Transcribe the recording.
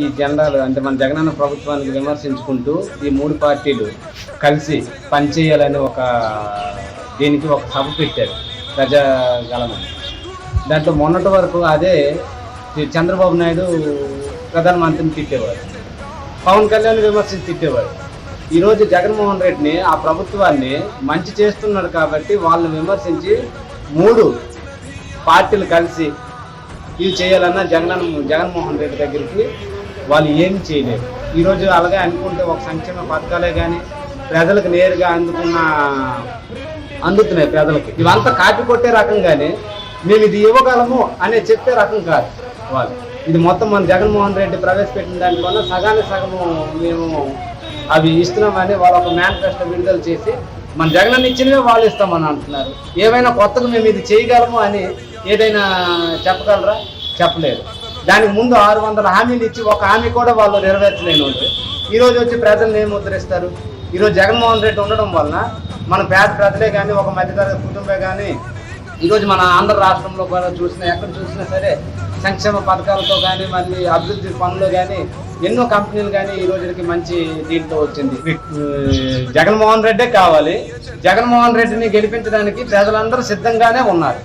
ఈ జెండాలు అంటే మన జగనన్న ప్రభుత్వానికి విమర్శించుకుంటూ ఈ మూడు పార్టీలు కలిసి పనిచేయాలని ఒక దీనికి ఒక సభ పెట్టారు ప్రజాగలమని దాంట్లో మొన్నటి వరకు అదే చంద్రబాబు నాయుడు ప్రధానమంత్రిని తిట్టేవారు. పవన్ కళ్యాణ్ విమర్శించి తిట్టేవారు. ఈరోజు జగన్మోహన్ రెడ్డిని ఆ ప్రభుత్వాన్ని మంచి చేస్తున్నాడు కాబట్టి వాళ్ళని విమర్శించి మూడు పార్టీలు కలిసి ఇది చేయాలన్నా జగన్ జగన్మోహన్ రెడ్డి దగ్గరికి వాళ్ళు ఏమి చేయలేరు ఈరోజు అలాగే అనుకుంటే ఒక సంక్షేమ పథకాలే కానీ ప్రజలకు నేరుగా అందుకున్న అందుతున్నాయి ప్రజలకి. ఇవంతా కాపీ కొట్టే రకం కానీ మేము ఇది ఇవ్వగలము అనే చెప్పే రకం కాదు వాళ్ళు. ఇది మొత్తం మన జగన్మోహన్ రెడ్డి ప్రవేశపెట్టిన దానివల్ల సగానికి సగము మేము అవి ఇస్తున్నామని వాళ్ళు ఒక మేనిఫెస్టో విడుదల చేసి మన జగన్ ఇచ్చినవే వాళ్ళు ఇస్తామని అంటున్నారు. ఏమైనా కొత్తగా మేము ఇది చేయగలము అని ఏదైనా చెప్పగలరా? చెప్పలేదు. దానికి ముందు ఆరు వందల హామీలు ఇచ్చి ఒక హామీ కూడా వాళ్ళు నెరవేర్చలేని వాళ్ళు ఈరోజు వచ్చి ప్రజలను ఏం ముద్రిస్తారు? ఈరోజు జగన్మోహన్ రెడ్డి ఉండడం వలన మన పేద ప్రజలే కానీ ఒక మధ్యతరగతి కుటుంబే కానీ ఈరోజు మన ఆంధ్ర రాష్ట్రంలో కూడా చూసినా ఎక్కడ చూసినా సరే సంక్షేమ పథకాలతో కానీ మళ్ళీ అభివృద్ధి పనులు కానీ ఎన్నో కంపెనీలు కానీ ఈ రోజుకి మంచి దీంతో వచ్చింది. జగన్మోహన్ రెడ్డే కావాలి. జగన్మోహన్ రెడ్డిని గెలిపించడానికి ప్రజలందరూ సిద్ధంగానే ఉన్నారు.